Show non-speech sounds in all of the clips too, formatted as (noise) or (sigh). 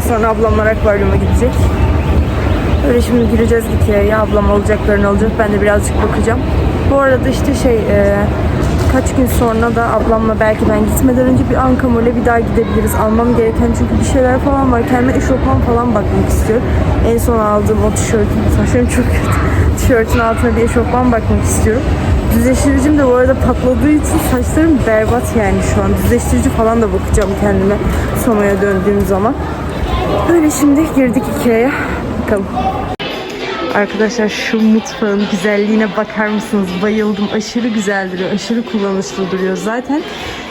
Ondan sonra ablamlar akvaryuma gidecek. Öyle şimdi gireceğiz Ikea'ya. Ablam alacaklarını alacak. Ben de birazcık bakacağım. Bu arada işte şey e, kaç gün sonra da ablamla belki ben gitmeden önce bir Ankamol'e bir daha gidebiliriz. Almam gereken çünkü bir şeyler falan var. Kendime eşofman falan bakmak istiyorum. En son aldığım o tişörtün, saçlarım çok kötü. (laughs) Tişörtün altına bir eşofman bakmak istiyorum. Düzleştiricim de bu arada patladığı için saçlarım berbat yani şu an. Düzleştirici falan da bakacağım kendime Soma'ya döndüğüm zaman. Böyle şimdi girdik Ikea'ya. Bakalım. Arkadaşlar şu mutfağın güzelliğine bakar mısınız? Bayıldım. Aşırı güzel duruyor. Aşırı kullanışlı duruyor. Zaten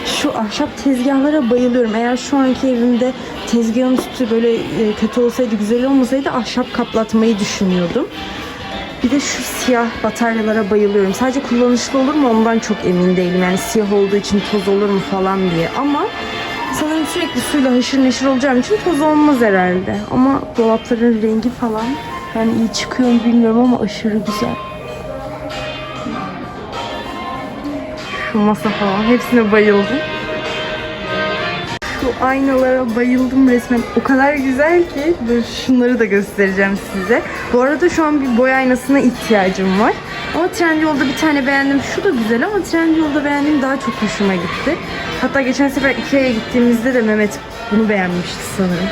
şu ahşap tezgahlara bayılıyorum. Eğer şu anki evimde tezgahın üstü böyle e, kötü olsaydı, güzel olmasaydı ahşap kaplatmayı düşünüyordum. Bir de şu siyah bataryalara bayılıyorum. Sadece kullanışlı olur mu ondan çok emin değilim. Yani siyah olduğu için toz olur mu falan diye. Ama sürekli suyla haşır neşir olacağım için toz olmaz herhalde. Ama dolapların rengi falan yani iyi çıkıyor mu bilmiyorum ama aşırı güzel. Şu masa falan hepsine bayıldım. Şu aynalara bayıldım resmen. O kadar güzel ki dur şunları da göstereceğim size. Bu arada şu an bir boy aynasına ihtiyacım var. Ama Trendyol'da bir tane beğendim. Şu da güzel ama Trendyol'da beğendiğim daha çok hoşuma gitti. Hatta geçen sefer Ikea'ya gittiğimizde de Mehmet bunu beğenmişti sanırım.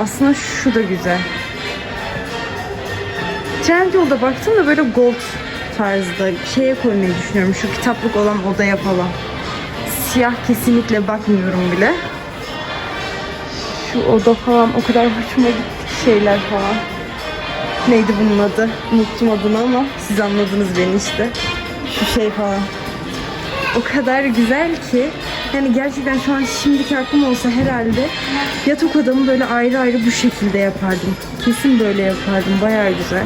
Aslında şu da güzel. Trendyol'da baktım da böyle gold tarzda şeye koymayı düşünüyorum. Şu kitaplık olan odaya falan. Siyah kesinlikle bakmıyorum bile. Şu oda falan o kadar hoşuma gitti şeyler falan. Neydi bunun adı? Unuttum adını ama siz anladınız beni işte. Şu şey falan. O kadar güzel ki yani gerçekten şu an şimdiki aklım olsa herhalde yatak odamı böyle ayrı ayrı bu şekilde yapardım. Kesin böyle yapardım. Bayağı güzel.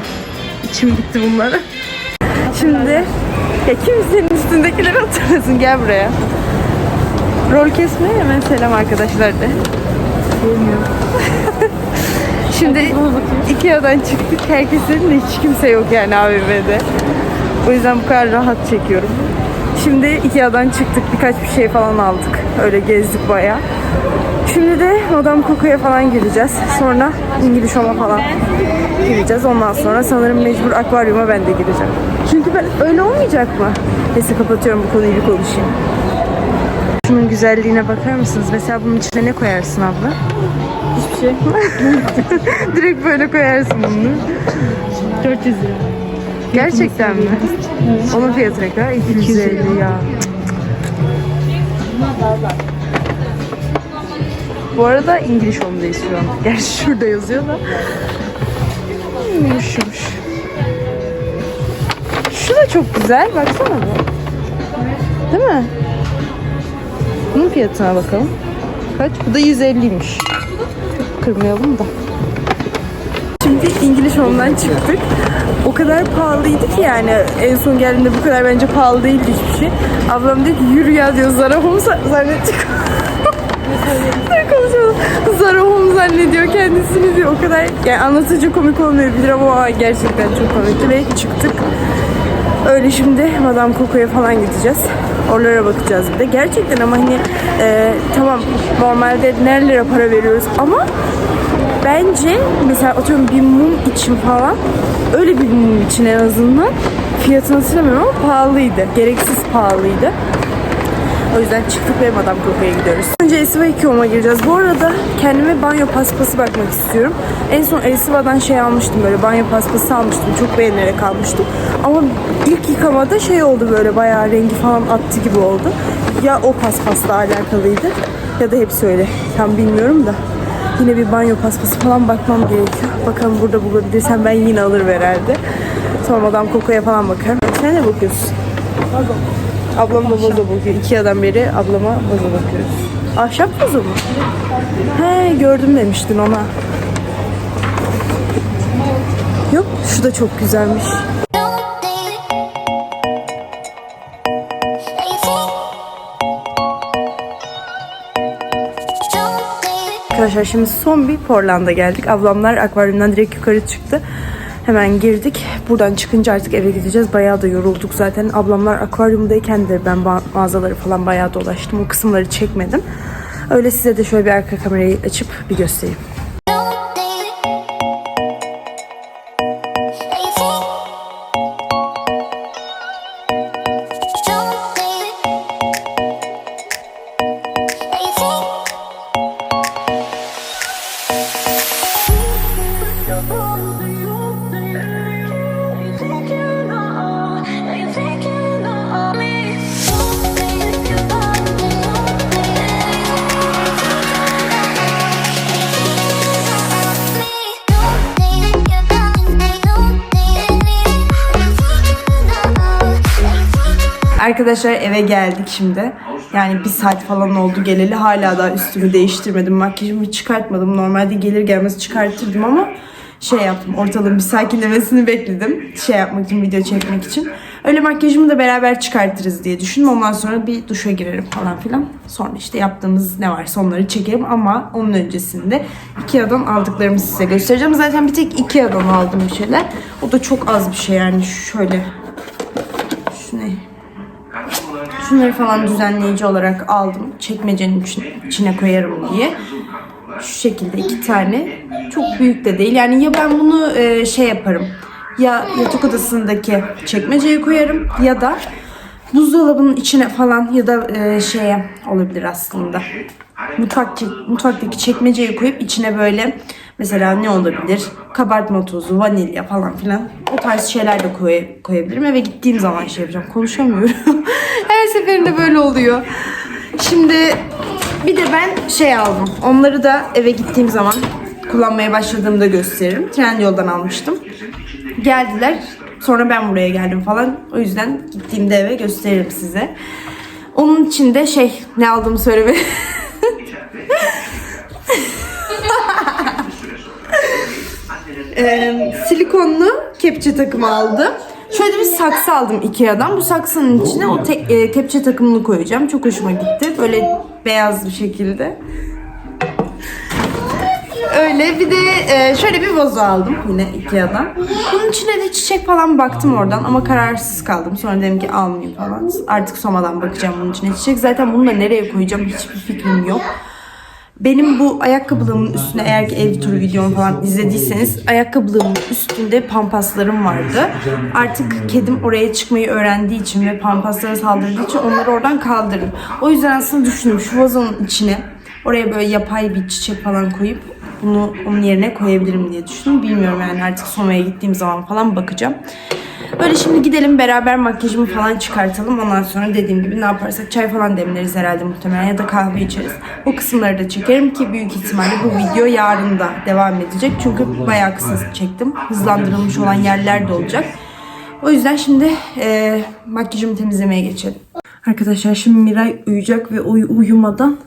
İçim gitti bunlara. Şimdi ya kimsenin üstündekileri hatırlasın gel buraya. Rol kesmeye hemen selam arkadaşlar de. (laughs) Şimdi Ikea'dan çıktık. Herkesin de hiç kimse yok yani AVM'de. O yüzden bu kadar rahat çekiyorum. Şimdi Ikea'dan çıktık. Birkaç bir şey falan aldık. Öyle gezdik bayağı. Şimdi de Madame Coco'ya falan gireceğiz. Sonra İngiliz Home'a falan gireceğiz. Ondan sonra sanırım mecbur akvaryuma ben de gireceğim. Çünkü ben öyle olmayacak mı? Neyse kapatıyorum bu konuyu bir konuşayım. Şunun güzelliğine bakar mısınız? Mesela bunun içine ne koyarsın abla? Hiçbir şey. (laughs) Direkt böyle koyarsın bunu. 400 lira. Gerçekten mi? Onun fiyatı ne kadar? 250 ya. Bu arada İngiliz Home'dayız şu an. Gerçi şurada yazıyor da. Yumuşmuş. Şu da çok güzel. Baksana bu. Değil mi? Bunun fiyatına bakalım. Kaç? Bu da 150'ymiş. Kırmayalım da. Şimdi İngiliz Home'dan çıktık. O kadar pahalıydı ki yani en son geldiğinde bu kadar bence pahalı değildi hiçbir şey. Ablam diyor ki yürü ya diyor Zara Home za- zannettik. (laughs) Ne konuşalım? Zara Home zannediyor kendisini diyor. O kadar yani anlatıcı komik olmayabilir ama gerçekten çok komikti ve çıktık. Öyle şimdi Madame Coco'ya falan gideceğiz. Oralara bakacağız bir de. Gerçekten ama hani e, tamam normalde nerelere para veriyoruz ama bence mesela atıyorum bir mum için falan öyle bir mum için en azından fiyatını hatırlamıyorum ama pahalıydı. Gereksiz pahalıydı. O yüzden çıktık ve Madame Coco'ya gidiyoruz. Önce Esiva 2 Home'a gireceğiz. Bu arada kendime banyo paspası bakmak istiyorum. En son Esiva'dan şey almıştım böyle banyo paspası almıştım. Çok beğenerek almıştım. Ama ilk yıkamada şey oldu böyle bayağı rengi falan attı gibi oldu. Ya o paspasla alakalıydı ya da hepsi öyle. Tam bilmiyorum da. Yine bir banyo paspası falan bakmam gerekiyor. Bakalım burada bulabilirsem ben yine alırım herhalde. Sonra Madame Coco'ya falan bakarım. Sen ne bakıyorsun? Ablam da vazo bakıyor. İki adam beri ablama vazo bakıyoruz. Ahşap vazo mu? He gördüm demiştin ona. Yok şu da çok güzelmiş. Arkadaşlar şimdi son bir Portland'a geldik. Ablamlar akvaryumdan direkt yukarı çıktı. Hemen girdik. Buradan çıkınca artık eve gideceğiz. Bayağı da yorulduk zaten. Ablamlar akvaryumdayken de ben mağazaları falan bayağı dolaştım. O kısımları çekmedim. Öyle size de şöyle bir arka kamerayı açıp bir göstereyim. Arkadaşlar eve geldik şimdi. Yani bir saat falan oldu geleli. Hala daha üstümü değiştirmedim. Makyajımı çıkartmadım. Normalde gelir gelmez çıkartırdım ama şey yaptım. Ortalığın bir sakinlemesini bekledim. Şey yapmak için, video çekmek için. Öyle makyajımı da beraber çıkartırız diye düşündüm. Ondan sonra bir duşa girerim falan filan. Sonra işte yaptığımız ne varsa onları çekerim ama onun öncesinde Ikea'dan aldıklarımı size göstereceğim. Zaten bir tek Ikea'dan aldım bir şeyler. O da çok az bir şey yani şöyle. Şu ne? Şunları falan düzenleyici olarak aldım. Çekmecenin için- içine koyarım diye. Şu şekilde iki tane. Çok büyük de değil. Yani ya ben bunu e, şey yaparım. Ya yatak odasındaki çekmeceye koyarım ya da buzdolabının içine falan ya da e, şeye olabilir aslında. Mutfak mutfaktaki çekmeceye koyup içine böyle mesela ne olabilir? Kabartma tozu, vanilya falan filan o tarz şeyler de koy, koyabilirim. Eve gittiğim zaman şey yapacağım. Konuşamıyorum. (laughs) Her seferinde böyle oluyor. Şimdi bir de ben şey aldım. Onları da eve gittiğim zaman kullanmaya başladığımda gösteririm. Trendyol'dan almıştım. Geldiler. Sonra ben buraya geldim falan. O yüzden gittiğimde eve gösteririm size. Onun için de şey ne aldığımı söyleme. (laughs) Ee, silikonlu kepçe takımı aldım. Şöyle bir saksı aldım Ikea'dan. Bu saksının içine o tek, e, kepçe takımını koyacağım. Çok hoşuma gitti. Böyle beyaz bir şekilde. Öyle bir de e, şöyle bir vazo aldım yine Ikea'dan. Bunun içine de çiçek falan baktım oradan ama kararsız kaldım. Sonra dedim ki almayayım falan. Artık somadan bakacağım bunun içine çiçek. Zaten bunu da nereye koyacağım hiçbir fikrim yok. Benim bu ayakkabılığımın üstüne eğer ki ev turu videomu falan izlediyseniz ayakkabılığımın üstünde pampaslarım vardı. Artık kedim oraya çıkmayı öğrendiği için ve pampaslara saldırdığı için onları oradan kaldırdım. O yüzden aslında düşündüm şu vazonun içine oraya böyle yapay bir çiçek falan koyup bunu onun yerine koyabilirim diye düşündüm. Bilmiyorum yani artık Soma'ya gittiğim zaman falan bakacağım. Böyle şimdi gidelim beraber makyajımı falan çıkartalım. Ondan sonra dediğim gibi ne yaparsak çay falan demleriz herhalde muhtemelen ya da kahve içeriz. O kısımları da çekerim ki büyük ihtimalle bu video yarın da devam edecek. Çünkü bayağı kısa çektim. Hızlandırılmış olan yerler de olacak. O yüzden şimdi e, makyajımı temizlemeye geçelim. Arkadaşlar şimdi Miray uyuyacak ve uy uyumadan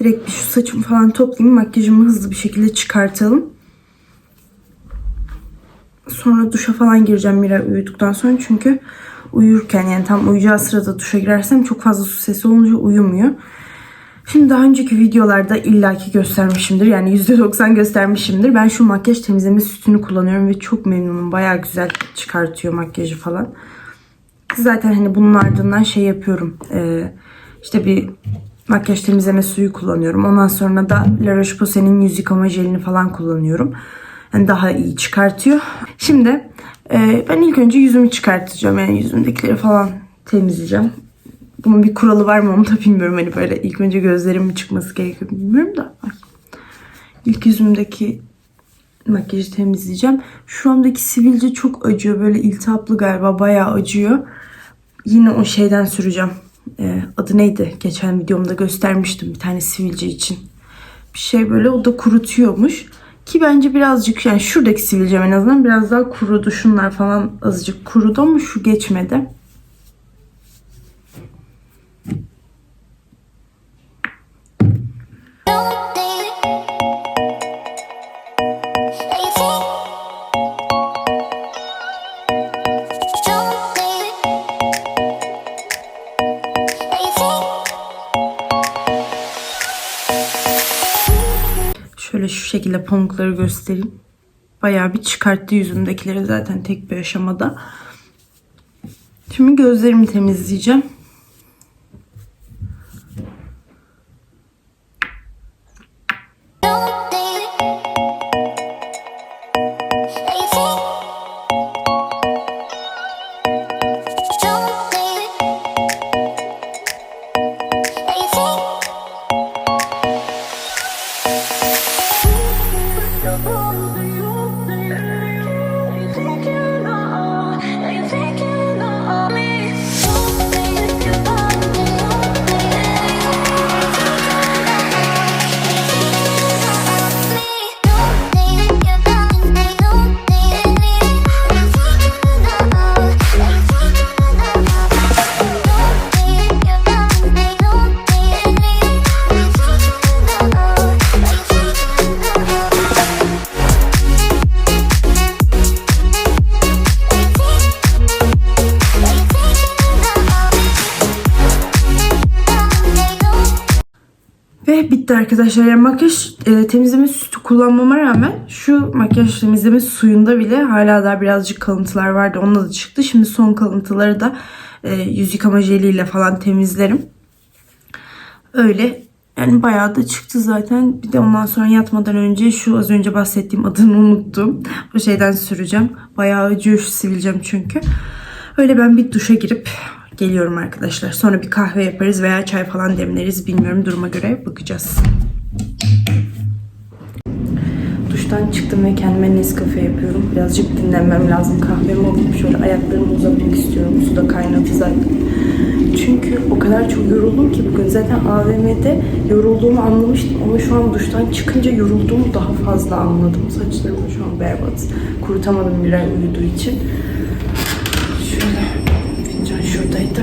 direkt bir şu saçımı falan toplayayım. Makyajımı hızlı bir şekilde çıkartalım. Sonra duşa falan gireceğim Mira uyuduktan sonra çünkü uyurken yani tam uyuyacağı sırada duşa girersem çok fazla su sesi olunca uyumuyor. Şimdi daha önceki videolarda illaki göstermişimdir. Yani %90 göstermişimdir. Ben şu makyaj temizleme sütünü kullanıyorum ve çok memnunum. Baya güzel çıkartıyor makyajı falan. Zaten hani bunun ardından şey yapıyorum. Ee, işte bir makyaj temizleme suyu kullanıyorum. Ondan sonra da La Roche-Posay'nin yüz yıkama jelini falan kullanıyorum. Yani daha iyi çıkartıyor. Şimdi e, ben ilk önce yüzümü çıkartacağım. Yani yüzümdekileri falan temizleyeceğim. Bunun bir kuralı var mı onu da bilmiyorum. Hani böyle ilk önce gözlerimin çıkması gerekiyor bilmiyorum da. İlk yüzümdeki makyajı temizleyeceğim. Şuramdaki sivilce çok acıyor. Böyle iltihaplı galiba bayağı acıyor. Yine o şeyden süreceğim. Ee, adı neydi? Geçen videomda göstermiştim bir tane sivilce için. Bir şey böyle o da kurutuyormuş. Ki bence birazcık yani şuradaki sivilcem en azından biraz daha kurudu. Şunlar falan azıcık kurudu ama şu geçmedi. Şöyle şu şekilde pamukları göstereyim. Bayağı bir çıkarttı yüzümdekileri zaten tek bir aşamada. Şimdi gözlerimi temizleyeceğim. Don't arkadaşlar. Yani makyaj e, temizleme sütü kullanmama rağmen şu makyaj temizleme suyunda bile hala daha birazcık kalıntılar vardı. Onunla da çıktı. Şimdi son kalıntıları da e, yüz yıkama jeliyle falan temizlerim. Öyle yani bayağı da çıktı zaten. Bir de ondan sonra yatmadan önce şu az önce bahsettiğim adını unuttum. O şeyden süreceğim. Bayağı acıyor şu sivilcem çünkü. Öyle ben bir duşa girip geliyorum arkadaşlar. Sonra bir kahve yaparız veya çay falan demleriz. Bilmiyorum duruma göre bakacağız. Duştan çıktım ve kendime Nescafe yapıyorum. Birazcık dinlenmem lazım. Kahvemi alıp şöyle ayaklarımı uzatmak istiyorum. Su da kaynadı zaten. Çünkü o kadar çok yoruldum ki bugün. Zaten AVM'de yorulduğumu anlamıştım ama şu an duştan çıkınca yorulduğumu daha fazla anladım. Saçlarım şu an berbat. Kurutamadım bir ay uyuduğu için. Şöyle fincan şuradaydı.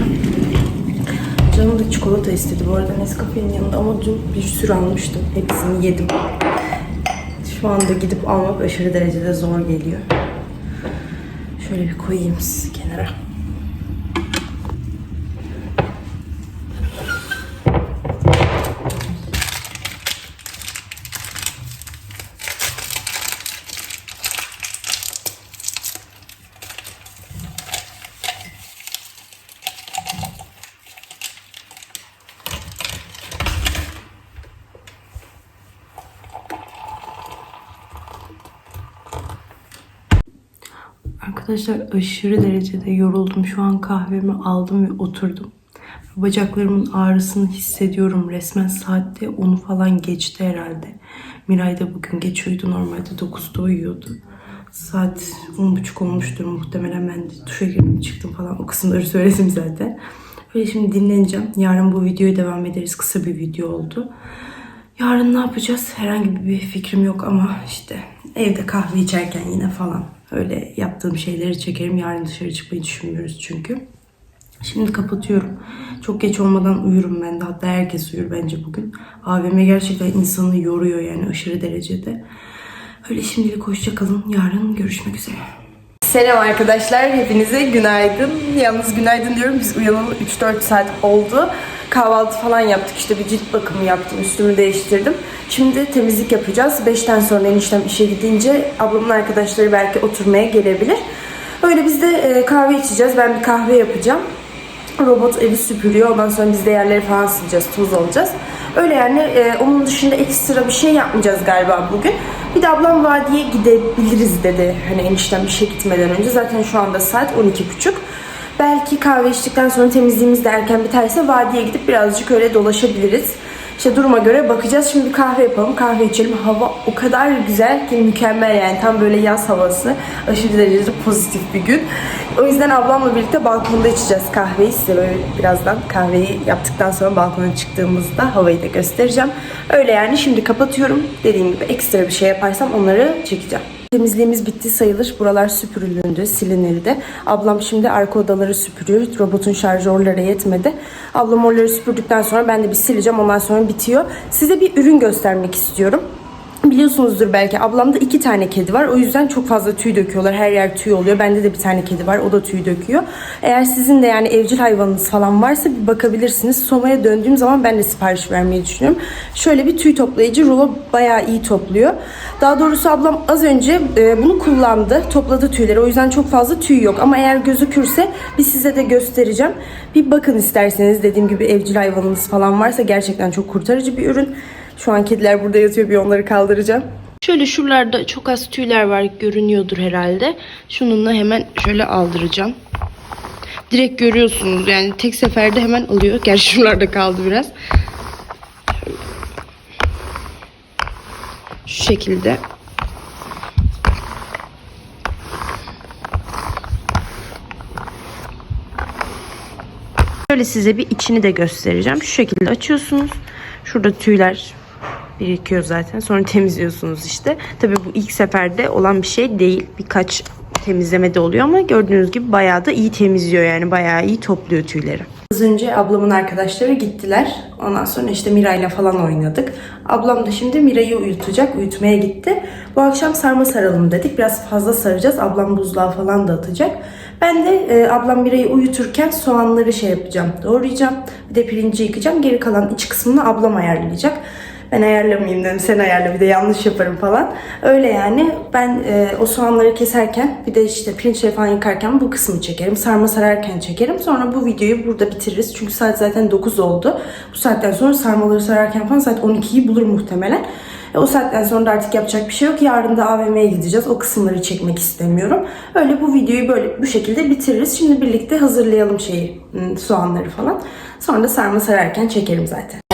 Canım da çikolata istedi bu arada Nescafe'nin yanında ama dün bir sürü almıştım. Hepsini yedim. Şu anda gidip almak aşırı derecede zor geliyor. Şöyle bir koyayım sizi kenara. Arkadaşlar aşırı derecede yoruldum. Şu an kahvemi aldım ve oturdum. Bacaklarımın ağrısını hissediyorum. Resmen saatte 10'u falan geçti herhalde. Miray da bugün geç uyudu. Normalde 9'da uyuyordu. Saat 10.30 olmuştur muhtemelen. Ben de duşa girdim çıktım falan. O kısımları söyledim zaten. Öyle şimdi dinleneceğim. Yarın bu videoya devam ederiz. Kısa bir video oldu. Yarın ne yapacağız? Herhangi bir fikrim yok ama işte evde kahve içerken yine falan öyle yaptığım şeyleri çekerim. Yarın dışarı çıkmayı düşünmüyoruz çünkü. Şimdi kapatıyorum. Çok geç olmadan uyurum ben de. Hatta herkes uyur bence bugün. AVM gerçekten insanı yoruyor yani aşırı derecede. Öyle şimdilik hoşça kalın. Yarın görüşmek üzere. Selam arkadaşlar. Hepinize günaydın. Yalnız günaydın diyorum. Biz uyanalı 3-4 saat oldu. Kahvaltı falan yaptık. İşte bir cilt bakımı yaptım. Üstümü değiştirdim. Şimdi temizlik yapacağız. 5'ten sonra eniştem işe gidince ablamın arkadaşları belki oturmaya gelebilir. Öyle biz de e, kahve içeceğiz. Ben bir kahve yapacağım. Robot evi süpürüyor. Ondan sonra biz de yerleri falan sileceğiz. Toz alacağız. Öyle yani e, onun dışında ekstra bir şey yapmayacağız galiba bugün. Bir de ablam vadiye gidebiliriz dedi. Hani eniştem işe gitmeden önce. Zaten şu anda saat 12.30. Belki kahve içtikten sonra temizliğimiz de erken biterse vadiye gidip birazcık öyle dolaşabiliriz. İşte duruma göre bakacağız. Şimdi bir kahve yapalım, kahve içelim. Hava o kadar güzel ki mükemmel yani. Tam böyle yaz havası. Aşırı derecede pozitif bir gün. O yüzden ablamla birlikte balkonda içeceğiz kahveyi. Size böyle birazdan kahveyi yaptıktan sonra balkona çıktığımızda havayı da göstereceğim. Öyle yani şimdi kapatıyorum. Dediğim gibi ekstra bir şey yaparsam onları çekeceğim. Temizliğimiz bitti sayılır. Buralar süpürüldü, silinildi. Ablam şimdi arka odaları süpürüyor. Robotun şarjörleri yetmedi. Ablam oraları süpürdükten sonra ben de bir sileceğim. Ondan sonra bitiyor. Size bir ürün göstermek istiyorum. Biliyorsunuzdur belki ablamda iki tane kedi var. O yüzden çok fazla tüy döküyorlar. Her yer tüy oluyor. Bende de bir tane kedi var. O da tüy döküyor. Eğer sizin de yani evcil hayvanınız falan varsa bir bakabilirsiniz. Soma'ya döndüğüm zaman ben de sipariş vermeyi düşünüyorum. Şöyle bir tüy toplayıcı rulo bayağı iyi topluyor. Daha doğrusu ablam az önce e, bunu kullandı. Topladı tüyleri. O yüzden çok fazla tüy yok. Ama eğer gözükürse bir size de göstereceğim. Bir bakın isterseniz dediğim gibi evcil hayvanınız falan varsa gerçekten çok kurtarıcı bir ürün. Şu an kediler burada yatıyor bir onları kaldıracağım. Şöyle şuralarda çok az tüyler var görünüyordur herhalde. Şununla hemen şöyle aldıracağım. Direkt görüyorsunuz yani tek seferde hemen alıyor. Gerçi şuralarda kaldı biraz. Şu şekilde. Şöyle size bir içini de göstereceğim. Şu şekilde açıyorsunuz. Şurada tüyler birikiyor zaten. Sonra temizliyorsunuz işte. Tabii bu ilk seferde olan bir şey değil. Birkaç temizleme de oluyor ama gördüğünüz gibi bayağı da iyi temizliyor yani. Bayağı iyi topluyor tüyleri. Az önce ablamın arkadaşları gittiler. Ondan sonra işte Miray'la falan oynadık. Ablam da şimdi Miray'ı uyutacak. Uyutmaya gitti. Bu akşam sarma saralım dedik. Biraz fazla saracağız. Ablam buzluğa falan da atacak. Ben de e, ablam Miray'ı uyuturken soğanları şey yapacağım, doğrayacağım. Bir de pirinci yıkayacağım. Geri kalan iç kısmını ablam ayarlayacak. Ben ayarlamayayım dedim. Sen ayarla bir de yanlış yaparım falan. Öyle yani. Ben e, o soğanları keserken bir de işte pirinçleri falan yıkarken bu kısmı çekerim. Sarma sararken çekerim. Sonra bu videoyu burada bitiririz. Çünkü saat zaten 9 oldu. Bu saatten sonra sarmaları sararken falan saat 12'yi bulur muhtemelen. E, o saatten sonra da artık yapacak bir şey yok. Yarın da AVM'ye gideceğiz. O kısımları çekmek istemiyorum. Öyle bu videoyu böyle bu şekilde bitiririz. Şimdi birlikte hazırlayalım şeyi, ım, soğanları falan. Sonra da sarma sararken çekerim zaten.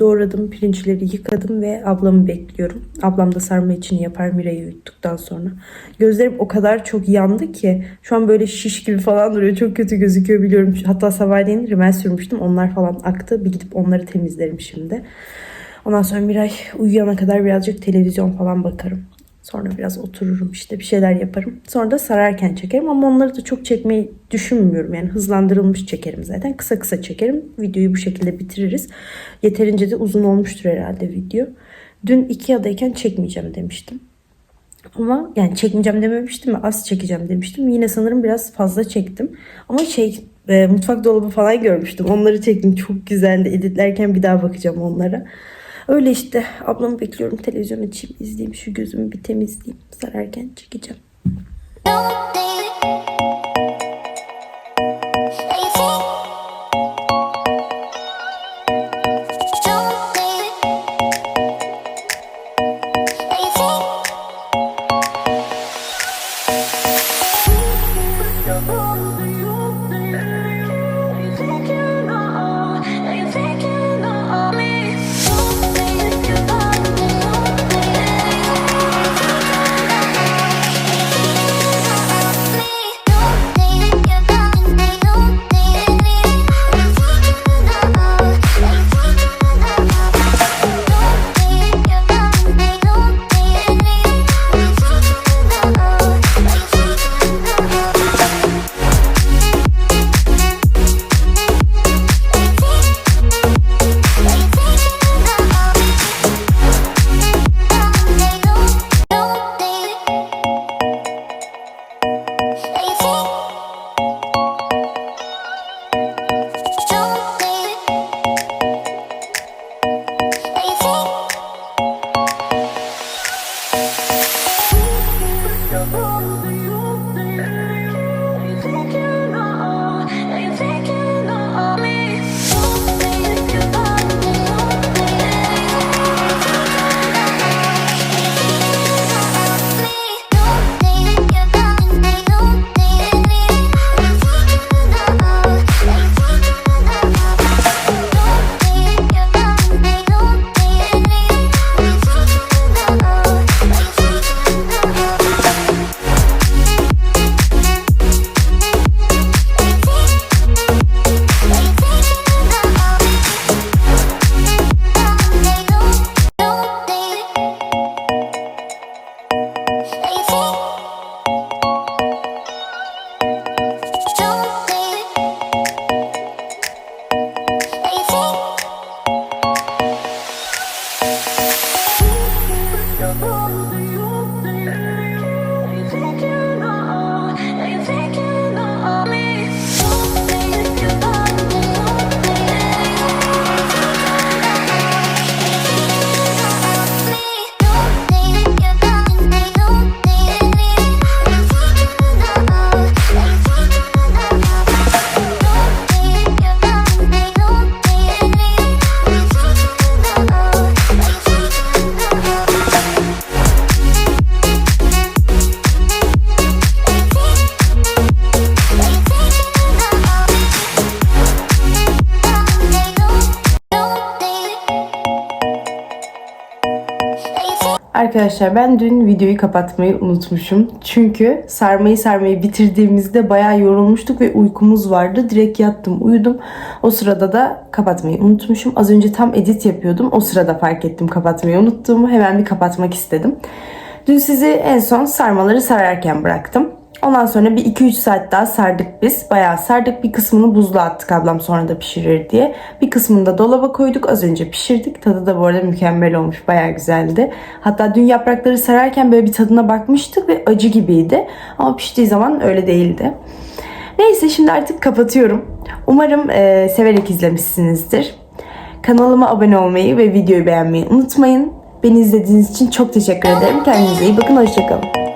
Doğradım, pirinçleri yıkadım ve ablamı bekliyorum. Ablam da sarma içini yapar Mira'yı uyuttuktan sonra. Gözlerim o kadar çok yandı ki şu an böyle şiş gibi falan duruyor. Çok kötü gözüküyor biliyorum. Hatta sabahleyin rimel sürmüştüm. Onlar falan aktı. Bir gidip onları temizlerim şimdi. Ondan sonra Miray uyuyana kadar birazcık televizyon falan bakarım. Sonra biraz otururum işte bir şeyler yaparım. Sonra da sararken çekerim ama onları da çok çekmeyi düşünmüyorum. Yani hızlandırılmış çekerim zaten. Kısa kısa çekerim. Videoyu bu şekilde bitiririz. Yeterince de uzun olmuştur herhalde video. Dün Ikea'dayken çekmeyeceğim demiştim. Ama yani çekmeyeceğim dememiştim. Az çekeceğim demiştim. Yine sanırım biraz fazla çektim. Ama şey e, mutfak dolabı falan görmüştüm. Onları çektim. Çok güzeldi. Editlerken bir daha bakacağım onlara. Öyle işte. Ablamı bekliyorum. Televizyon açayım, izleyeyim. Şu gözümü bir temizleyeyim. Sararken çekeceğim. Arkadaşlar ben dün videoyu kapatmayı unutmuşum. Çünkü sarmayı sarmayı bitirdiğimizde bayağı yorulmuştuk ve uykumuz vardı. Direkt yattım uyudum. O sırada da kapatmayı unutmuşum. Az önce tam edit yapıyordum. O sırada fark ettim kapatmayı unuttuğumu. Hemen bir kapatmak istedim. Dün sizi en son sarmaları sararken bıraktım. Ondan sonra bir 2-3 saat daha sardık biz. Bayağı sardık. Bir kısmını buzluğa attık ablam sonra da pişirir diye. Bir kısmını da dolaba koyduk. Az önce pişirdik. Tadı da bu arada mükemmel olmuş. Bayağı güzeldi. Hatta dün yaprakları sararken böyle bir tadına bakmıştık ve acı gibiydi. Ama piştiği zaman öyle değildi. Neyse şimdi artık kapatıyorum. Umarım e, severek izlemişsinizdir. Kanalıma abone olmayı ve videoyu beğenmeyi unutmayın. Beni izlediğiniz için çok teşekkür ederim. Kendinize iyi bakın. Hoşçakalın.